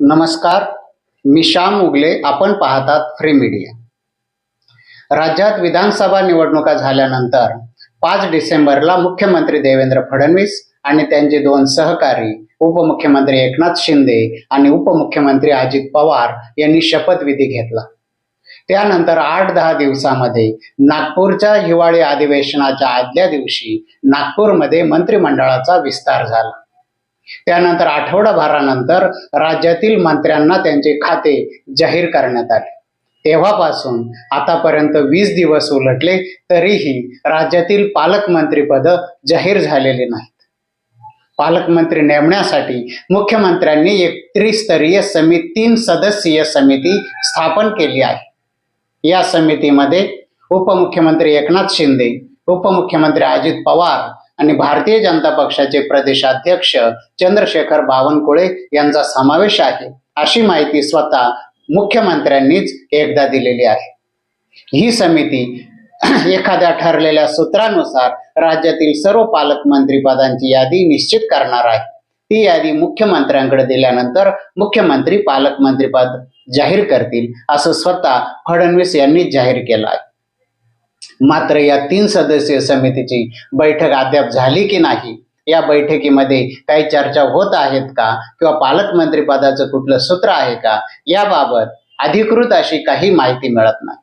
नमस्कार मी श्याम उगले आपण पाहतात फ्री मीडिया राज्यात विधानसभा निवडणुका झाल्यानंतर पाच डिसेंबरला मुख्यमंत्री देवेंद्र फडणवीस आणि त्यांचे दोन सहकारी उपमुख्यमंत्री एकनाथ शिंदे आणि उपमुख्यमंत्री अजित पवार यांनी शपथविधी घेतला. त्यानंतर आठ दहा दिवसामध्ये नागपूरच्या हिवाळी अधिवेशनाच्या आदल्या दिवशी नागपूरमध्ये मंत्रिमंडळाचा विस्तार झाला. त्यानंतर आठवडाभरानंतर राज्यातील मंत्र्यांना त्यांचे खाते जाहीर करण्यात आले. तेव्हापासून आतापर्यंत वीस दिवस उलटले तरीही राज्यातील पालकमंत्रीपद जाहीर झालेले नाहीत. पालकमंत्री नेमण्यासाठी मुख्यमंत्र्यांनी एक त्रिस्तरीय समिती तीन सदस्यीय समिती स्थापन केली आहे. या समितीमध्ये उपमुख्यमंत्री एकनाथ शिंदे उपमुख्यमंत्री अजित पवार आणि भारतीय जनता पक्षाचे प्रदेशाध्यक्ष चंद्रशेखर बावनकुळे यांचा समावेश आहे. अशी माहिती स्वतः मुख्यमंत्र्यांनीच एकदा दिलेली आहे. ही समिती एखाद्या ठरलेल्या सूत्रानुसार राज्यातील सर्व पालकमंत्री पदांची यादी निश्चित करणार आहे. ती यादी मुख्यमंत्र्यांकडे दिल्यानंतर मुख्यमंत्री पालकमंत्री पद जाहीर करतील असं स्वतः फडणवीस यांनी जाहीर केलं आहे. मात्र या तीन सदस्यीय समितीची बैठक अद्याप झाली की नाही? या बैठकीमध्ये काही चर्चा होत आहेत का? किंवा पालकमंत्री पदाचं कुठलं सूत्र आहे का? याबाबत अधिकृत अशी काही माहिती मिळत नाही.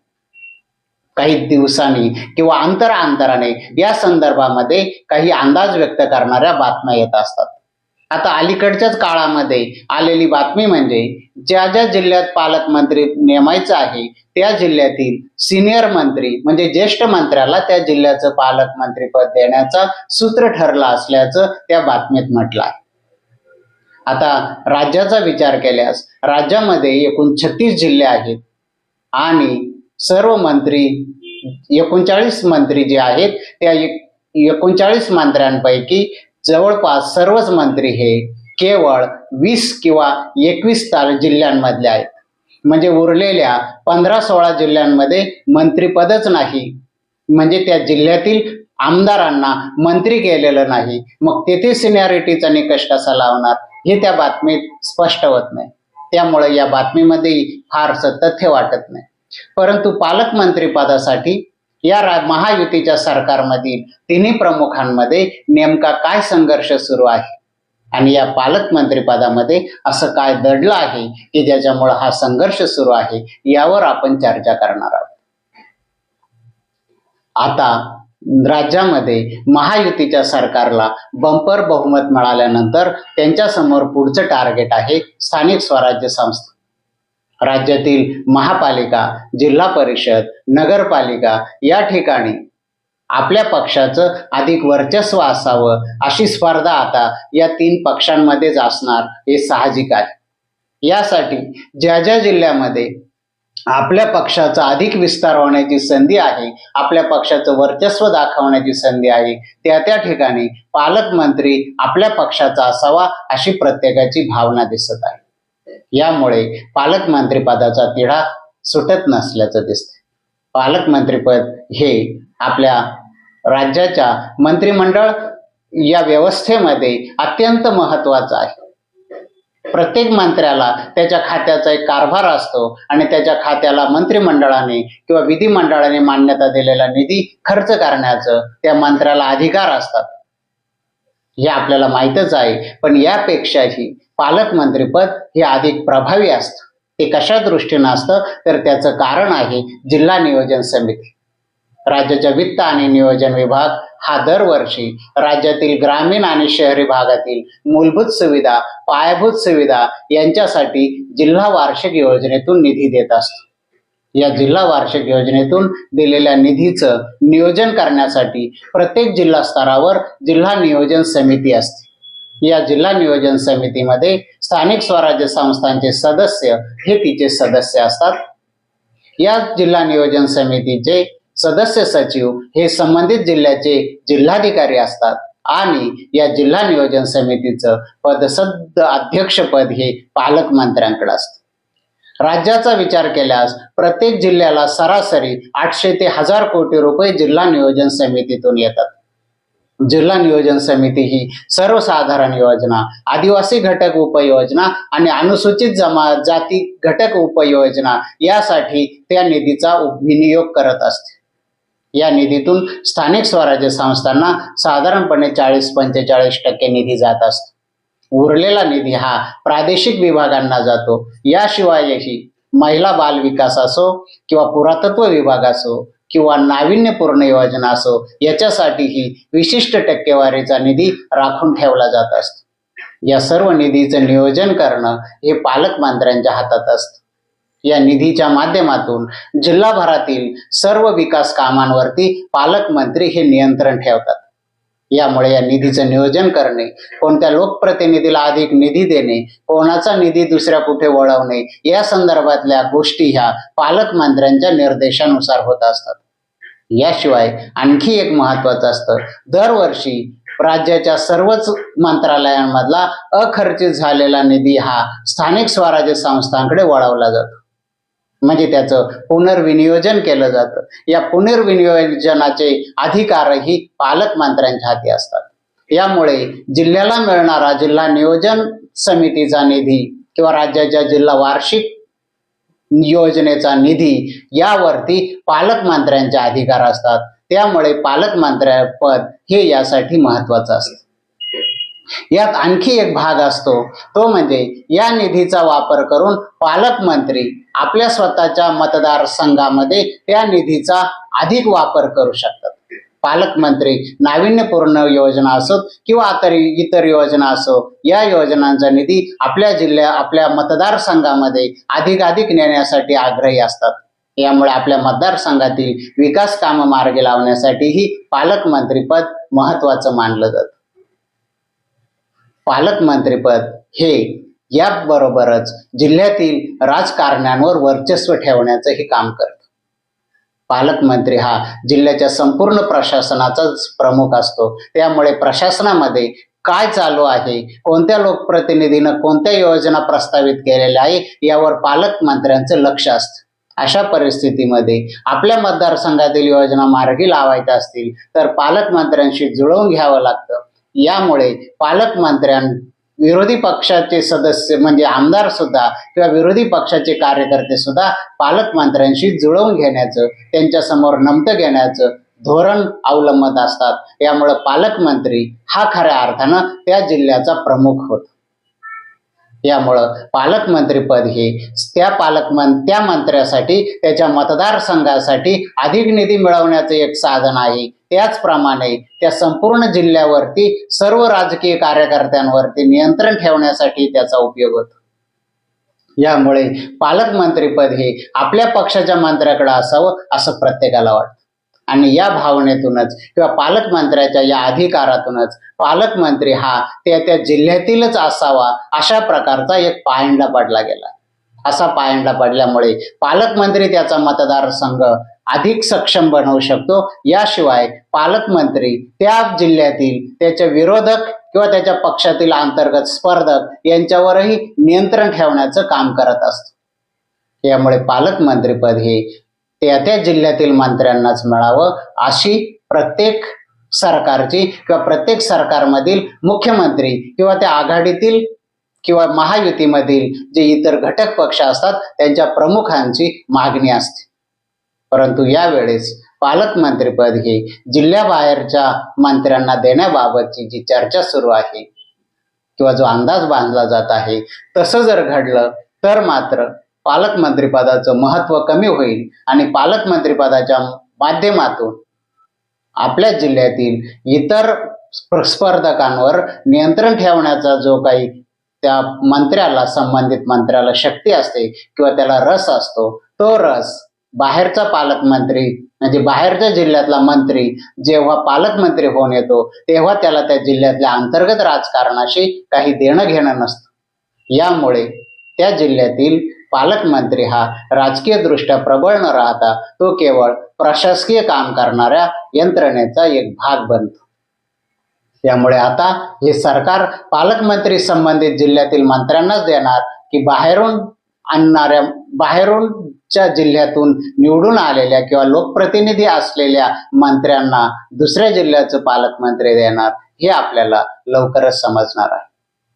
काही दिवसांनी किंवा अंतराअंतराने या संदर्भामध्ये काही अंदाज व्यक्त करणाऱ्या बातम्या येत असतात. आता अलीकडच्याच काळामध्ये आलेली बातमी म्हणजे ज्या ज्या जिल्ह्यात पालकमंत्री नेमायचं आहे त्या जिल्ह्यातील सिनियर मंत्री म्हणजे ज्येष्ठ मंत्र्याला त्या जिल्ह्याचं पालकमंत्रीपद देण्याचा सूत्र ठरला असल्याचं त्या बातमीत म्हटलं आहे. आता राज्याचा विचार केल्यास राज्यामध्ये एकूण छत्तीस जिल्हे आहेत आणि सर्व मंत्री एकोणचाळीस मंत्री जे आहेत त्या एकोणचाळीस मंत्र्यांपैकी जवळपास सर्वच मंत्री हे केवळ वीस किंवा एकवीस तार जिल्ह्यांमधले आहेत. म्हणजे उरलेल्या पंधरा सोळा जिल्ह्यांमध्ये मंत्रीपदच नाही. म्हणजे त्या जिल्ह्यातील आमदारांना मंत्री केलेलं नाही. मग तेथे सिनियरिटीचा निकष कसा लावणार? हे त्या बातमीत स्पष्ट होत नाही. त्यामुळे या बातमीमध्येही फारसं तथ्य वाटत नाही. परंतु पालकमंत्री पदासाठी या महायुतीच्या सरकारमधील तिन्ही प्रमुखांमध्ये नेमका काय संघर्ष सुरू आहे? आणि या पालकमंत्रीपदामध्ये असं काय दडलं आहे की ज्याच्यामुळे हा संघर्ष सुरू आहे यावर आपण चर्चा करणार आहोत. आता राज्यामध्ये महायुतीच्या सरकारला बंपर बहुमत मिळाल्यानंतर त्यांच्यासमोर पुढचं टार्गेट आहे स्थानिक स्वराज्य संस्था. राज्यातील महापालिका जिल्हा परिषद नगरपालिका या ठिकाणी आपल्या पक्षाचं अधिक वर्चस्व असावं अशी स्पर्धा आता या तीन पक्षांमध्येच असणार हे साहजिक आहे. यासाठी ज्या ज्या जिल्ह्यामध्ये आपल्या पक्षाचा अधिक विस्तार होण्याची संधी आहे आपल्या पक्षाचं वर्चस्व दाखवण्याची संधी आहे त्या त्या ठिकाणी पालकमंत्री आपल्या पक्षाचा असावा अशी प्रत्येकाची भावना दिसत आहे. यामुळे पालकमंत्रीपदाचा तिढा सुटत नसल्याचं दिसतं पालकमंत्रीपद हे आपल्या राज्याच्या मंत्रिमंडळ या व्यवस्थेमध्ये अत्यंत महत्वाचं आहे. प्रत्येक मंत्र्याला त्याच्या खात्याचा एक कारभार असतो आणि त्याच्या खात्याला मंत्रिमंडळाने किंवा विधिमंडळाने मान्यता दिलेला निधी खर्च करण्याचं त्या मंत्र्याला अधिकार असतात. हे आपल्याला माहीतच आहे. पण यापेक्षाही पालकमंत्रीपद हे अधिक प्रभावी असतं. ते कशा दृष्टीनं असतं? तर त्याचं कारण आहे जिल्हा नियोजन समिती. राज्याच्या वित्त आणि नियोजन विभाग हा दरवर्षी राज्यातील ग्रामीण आणि शहरी भागातील मूलभूत सुविधा पायाभूत सुविधा यांच्यासाठी जिल्हा वार्षिक योजनेतून निधी देत असतो. या जिल्हा वार्षिक योजनेतून दिलेल्या निधीचं नियोजन करण्यासाठी प्रत्येक जिल्हा स्तरावर जिल्हा नियोजन समिती असते. या जिल्हा नियोजन समितीमध्ये स्थानिक स्वराज्य संस्थांचे सदस्य हे तिचे सदस्य असतात. या जिल्हा नियोजन समितीचे सदस्य सचिव हे संबंधित जिल्ह्याचे जिल्हाधिकारी असतात आणि या जिल्हा नियोजन समितीचं पदसद्ध अध्यक्षपद हे पालकमंत्र्यांकडे असतं. राज्याचा विचार केल्यास प्रत्येक जिल्ह्याला सरासरी आठशे ते हजार कोटी रुपये जिल्हा नियोजन समितीतून येतात. जिल्हा नियोजन समिती ही सर्वसाधारण योजना आदिवासी घटक उपयोजना आणि अनुसूचित जमा जाती घटक उपयोजना यासाठी त्या निधीचा विनियोग करत असते. या निधीतून स्थानिक स्वराज्य संस्थांना साधारणपणे चाळीस पंचेचाळीस टक्के निधी जात असतो. उरलेला निधी हा प्रादेशिक विभागांना जातो. याशिवायही महिला बाल विकास असो किंवा पुरातत्व विभाग असो किंवा नाविन्यपूर्ण योजना असो याच्यासाठीही विशिष्ट टक्केवारीचा निधी राखून ठेवला जात असतो. या सर्व निधीचं नियोजन करणं हे पालकमंत्र्यांच्या हातात असतं. या निधीच्या माध्यमातून जिल्हाभरातील सर्व विकास कामांवरती पालकमंत्री हे नियंत्रण ठेवतात. यामुळे या निधीचं नियोजन करणे कोणत्या लोकप्रतिनिधीला अधिक निधी देणे कोणाचा निधी दुसऱ्या कुठे वळवणे या संदर्भातल्या गोष्टी ह्या पालकमंत्र्यांच्या निर्देशानुसार होत असतात. याशिवाय आणखी एक महत्वाचं असतं दरवर्षी राज्याच्या सर्वच मंत्रालयांमधला अखर्चित झालेला निधी हा स्थानिक स्वराज्य संस्थांकडे वळवला जातो. म्हणजे त्याचं पुनर्विनियोजन केलं जातं. या पुनर्विनियोजनाचे अधिकारही पालकमंत्र्यांच्या हाती असतात. यामुळे जिल्ह्याला मिळणारा जिल्हा नियोजन समितीचा निधी किंवा राज्याच्या जिल्हा वार्षिक योजनेचा निधी यावरती पालकमंत्र्यांचे अधिकार असतात. त्यामुळे पालकमंत्र्या पद हे यासाठी महत्वाचं असतं. यात आणखी एक भाग असतो. तो म्हणजे या निधीचा वापर करून पालकमंत्री आपल्या स्वतःच्या मतदारसंघामध्ये त्या निधीचा अधिक वापर करू शकतात. पालकमंत्री नाविन्यपूर्ण योजना असोत किंवा इतर इतर योजना असो या योजनांचा निधी आपल्या जिल्ह्या आपल्या मतदारसंघामध्ये अधिकाधिक नेण्यासाठी आग्रही असतात. यामुळे आपल्या मतदारसंघातील विकास कामं मार्गी लावण्यासाठीही पालकमंत्रीपद महत्वाचं मानलं जातं. पालकमंत्रीपद हे याबरोबरच जिल्ह्यातील राजकारण्यांवर वर्चस्व ठेवण्याचंही काम करतं. पालकमंत्री हा जिल्ह्याच्या संपूर्ण प्रशासनाचाच प्रमुख असतो. त्यामुळे प्रशासनामध्ये काय चालू आहे कोणत्या लोकप्रतिनिधीनं कोणत्या योजना प्रस्तावित केलेल्या आहे यावर पालकमंत्र्यांचं लक्ष असतं. अशा परिस्थितीमध्ये आपल्या मतदारसंघातील योजना मार्गी लावायच्या असतील तर पालकमंत्र्यांशी जुळवून घ्यावं लागतं. यामुळे पालकमंत्र्यां विरोधी पक्षाचे सदस्य म्हणजे आमदार सुद्धा किंवा विरोधी पक्षाचे कार्यकर्ते सुद्धा पालकमंत्र्यांशी जुळवून घेण्याचं त्यांच्यासमोर नमतं घेण्याचं धोरण अवलंबत असतात. यामुळं पालकमंत्री हा खऱ्या अर्थानं त्या जिल्ह्याचा प्रमुख होतो. यामुळं पालकमंत्रीपद हे त्या पालकमं त्या मंत्र्यासाठी त्याच्या मतदारसंघासाठी अधिक निधी मिळवण्याचे एक साधन आहे. त्याचप्रमाणे त्या संपूर्ण जिल्ह्यावरती सर्व राजकीय कार्यकर्त्यांवरती नियंत्रण ठेवण्यासाठी त्याचा उपयोग होतो. यामुळे पालकमंत्रीपद हे आपल्या पक्षाच्या मंत्र्याकडे असावं असं प्रत्येकाला वाटतं. आणि या भावनेतूनच किंवा पालकमंत्र्याच्या या अधिकारातूनच पालकमंत्री हा त्या त्या जिल्ह्यातीलच असावा अशा प्रकारचा एक पायंडा पडला गेला. असा पायंडा पडल्यामुळे पालकमंत्री त्याचा मतदारसंघ अधिक सक्षम बनवू शकतो. याशिवाय पालकमंत्री त्या जिल्ह्यातील त्याचे विरोधक किंवा त्याच्या पक्षातील अंतर्गत स्पर्धक यांच्यावरही नियंत्रण ठेवण्याचं काम करत असतो. यामुळे पालकमंत्रीपद हे त्या त्या जिल्ह्यातील मंत्र्यांनाच मिळावं अशी प्रत्येक सरकारची किंवा प्रत्येक सरकारमधील मुख्यमंत्री किंवा त्या आघाडीतील किंवा महायुतीमधील जे इतर घटक पक्ष असतात त्यांच्या प्रमुखांची मागणी असते. परंतु यावेळेस पालकमंत्रीपद हे जिल्ह्याबाहेरच्या मंत्र्यांना देण्याबाबतची जी चर्चा सुरू आहे किंवा जो अंदाज बांधला जात आहे तसं जर घडलं तर मात्र पालकमंत्रीपदाचं महत्त्व कमी होईल आणि पालकमंत्रीपदाच्या माध्यमातून आपल्या जिल्ह्यातील इतर स्पर्धकांवर नियंत्रण ठेवण्याचा जो काही त्या मंत्र्याला संबंधित मंत्र्याला शक्ती असते किंवा त्याला रस असतो तो रस बाहेरचा पालकमंत्री म्हणजे बाहेरच्या जिल्ह्यातला मंत्री जेव्हा पालकमंत्री होऊन येतो तेव्हा त्याला त्या जिल्ह्यातल्या अंतर्गत राजकारणाशी काही देणं घेणं नसतं. यामुळे त्या जिल्ह्यातील पालकमंत्री हा राजकीय दृष्ट्या प्रबळ न राहता तो केवळ प्रशासकीय काम करणाऱ्या यंत्रणेचा एक भाग बनतो. त्यामुळे आता हे सरकार पालकमंत्री संबंधित जिल्ह्यातील मंत्र्यांनाच देणार की बाहेरून आणणाऱ्या बाहेरूनच्या जिल्ह्यातून निवडून आलेल्या किंवा लोकप्रतिनिधी असलेल्या मंत्र्यांना दुसऱ्या जिल्ह्याचं पालकमंत्री देणार हे आपल्याला लवकरच समजणार आहे.